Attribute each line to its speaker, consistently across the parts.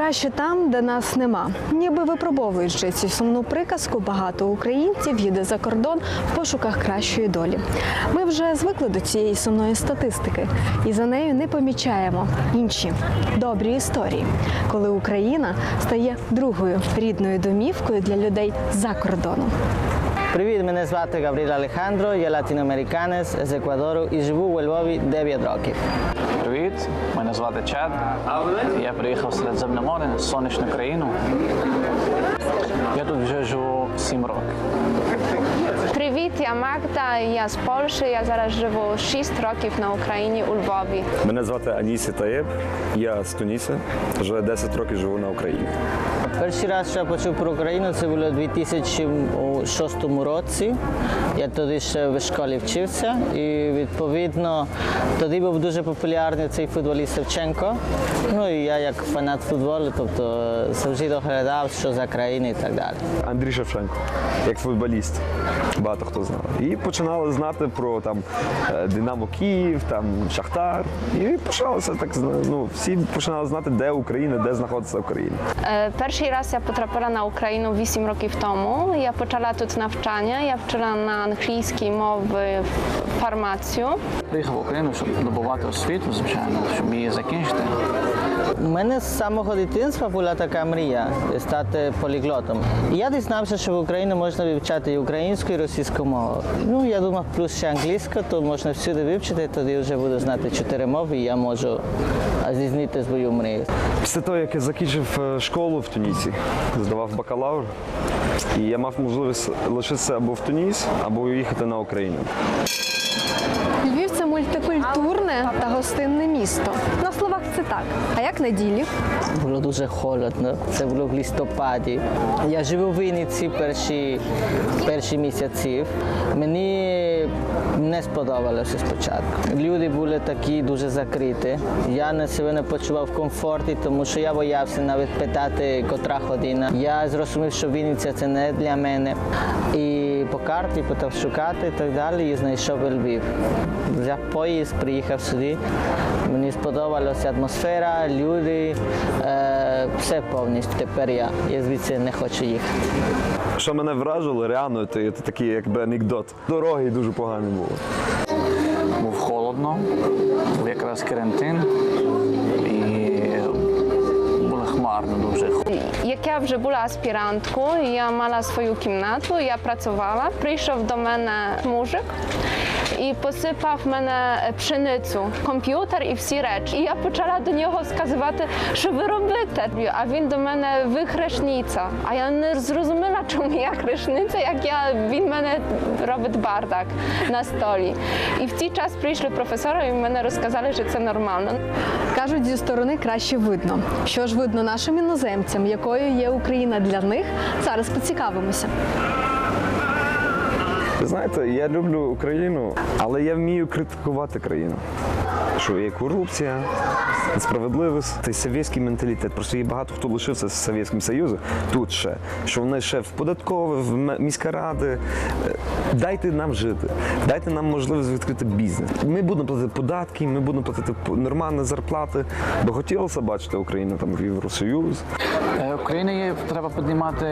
Speaker 1: Краще там, де нас нема. Ніби випробовуючи цю сумну приказку, багато українців їде за кордон в пошуках кращої долі. Ми вже звикли до цієї сумної статистики, і за нею не помічаємо інші добрі історії, коли Україна стає другою рідною домівкою для людей за кордоном.
Speaker 2: Привіт, мене звати Гаврил Алехандро, я латиноамериканець з Еквадору і живу у Львові 9 років.
Speaker 3: Привіт, мене звати Чад. Я приїхав в Середземне море, сонячну країну. Я тут вже живу 7 років.
Speaker 4: Я Магда, я з Польщі. Я зараз живу 6 років на Україні у Львові.
Speaker 5: Мене звати Анісі Таєб, я з Туніса, вже 10 років живу на Україні.
Speaker 2: Перший раз, що я почув про Україну, це було у 2006 році. Я тоді ще в школі вчився, і відповідно тоді був дуже популярний цей футболіст Шевченко. Ну і я як фанат футболу, тобто завжди доглядав, що за країни і так далі.
Speaker 5: Андрій Шевченко, як футболіст, багато хто знав. І починали знати про там е, Динамо Київ, там Шахтар. І почалося так ну, всі починали знати, де Україна, де знаходиться Україна.
Speaker 4: Е, Перший раз я потрапила на Україну 8 років тому. Я почала тут навчання. Я вчила на англійській мові фармацію.
Speaker 3: Приїхав в Україну, щоб добувати освіту, звичайно, щоб її закінчити.
Speaker 2: У мене з самого дитинства була така мрія стати поліглотом. І я дізнався, що в Україні можна вивчати і українську, і російську мову. Ну, я думав, плюс ще англійська, то можна всюди вивчити, тоді вже буду знати чотири мови, і я можу здійснити свою мрію.
Speaker 5: Після того, як я закінчив е, школу в Тунісі, здавав бакалавр, і я мав можливість лишитися або в Туніс, або їхати на Україну.
Speaker 1: Львів це мультикультурне та гостинне місто. На словах це так. А як на ділі?
Speaker 2: Було дуже холодно, це було в листопаді. Я живу в Вінниці перші, перші місяці. Мені не сподобалося спочатку. Люди були такі дуже закриті. Я на себе не почував в комфорті, тому що я боявся навіть питати, котра година. Я зрозумів, що Вінниця це не для мене. І по карті почав шукати і так далі, і знайшов Львів. Взяв поїзд, приїхав сюди. Мені сподобалася атмосфера, люди, е, все повністю. Тепер я. Я звідси не хочу їхати.
Speaker 5: Що мене вражило, реально, це, такий якби анекдот. Дороги дуже погані були.
Speaker 3: Був холодно, був якраз карантин
Speaker 4: Як я вже була аспіранткою, я мала свою кімнату, я працювала. Прийшов до мене мужик і посипав мене пшеницю, комп'ютер і всі речі. І я почала до нього сказати, що ви робите. А він до мене ви хрешниця. А я не зрозуміла, чому я хрешниця, як я він мене робить бардак на столі. І в цей час прийшли професори і мене розказали, що це нормально.
Speaker 1: Кажуть, зі сторони краще видно. Що ж видно нашим іноземцям, якою є Україна для них? Зараз поцікавимося.
Speaker 5: Ви знаєте, я люблю Україну, але я вмію критикувати країну. Що є корупція, несправедливість, цей совєтський менталітет. Просто є багато хто лишився з Совєтським Союзом тут ще, що вони ще в податкові, в міська ради. Е, Дайте нам жити, дайте нам можливість відкрити бізнес. Ми будемо платити податки, ми будемо платити нормальні зарплати. Бо хотілося бачити Україну там в Євросоюз.
Speaker 3: Е, Україні є- треба піднімати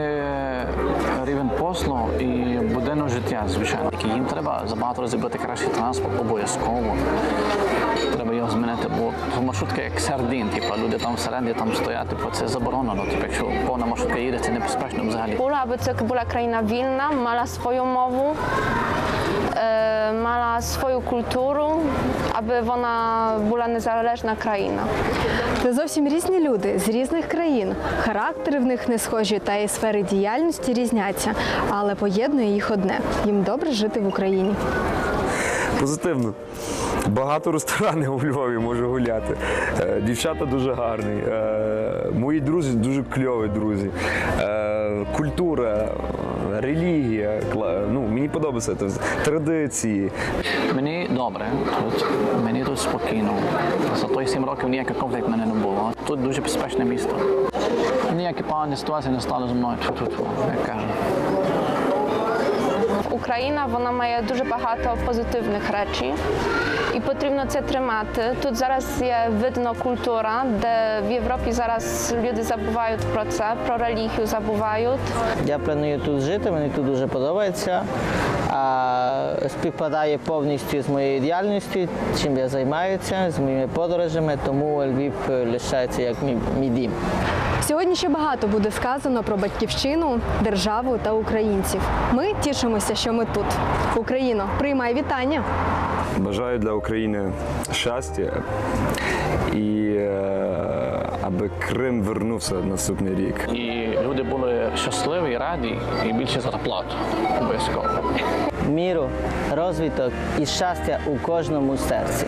Speaker 3: рівень послуг і буденного життя, звичайно. Їм треба забагато розібрати кращий транспорт, обов'язково. Треба його змінити, бо маршрутка як сардин, типу, люди там всередині там стоять, типу, це заборонено. Типу, якщо повна маршрутка їде, це небезпечно взагалі.
Speaker 4: Була, аби це була країна вільна, мала свою мову, е, мала свою культуру, аби вона була незалежна країна.
Speaker 1: Це зовсім різні люди з різних країн. Характери в них не схожі, та і сфери діяльності різняться, але поєднує їх одне їм добре жити в Україні.
Speaker 5: Позитивно. Багато ресторанів у Львові можу гуляти. Е, Дівчата дуже гарні. Е, Мої друзі дуже кльові друзі. Е, Культура, релігія. Ну, мені подобається це. Традиції.
Speaker 3: Мені добре тут, мені тут спокійно. За той сім років ніяких конфліктів в мене не було. Тут дуже безпечне місто. Ніякі погані ситуації не стали зі мною. Тьфу-тьфу-тьфу, як кажуть.
Speaker 4: Україна вона має дуже багато позитивних речей. І потрібно це тримати. Тут зараз є видно культура, де в Європі зараз люди забувають про це, про релігію забувають.
Speaker 2: Я планую тут жити, мені тут дуже подобається. А співпадає повністю з моєю діяльністю, чим я займаюся, з моїми подорожами, тому Львів лишається як мій дім.
Speaker 1: Сьогодні ще багато буде сказано про батьківщину, державу та українців. Ми тішимося, що ми тут. Україно, приймай вітання.
Speaker 5: Бажаю для України щастя і е, аби Крим вернувся наступний рік.
Speaker 3: І люди були щасливі, раді і більше зарплату обов'язково.
Speaker 2: Міру, розвиток і щастя у кожному серці.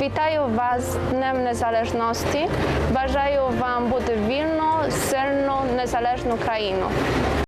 Speaker 4: Вітаю вас Днем Незалежності. Бажаю вам бути вільно, сильну, незалежну країну.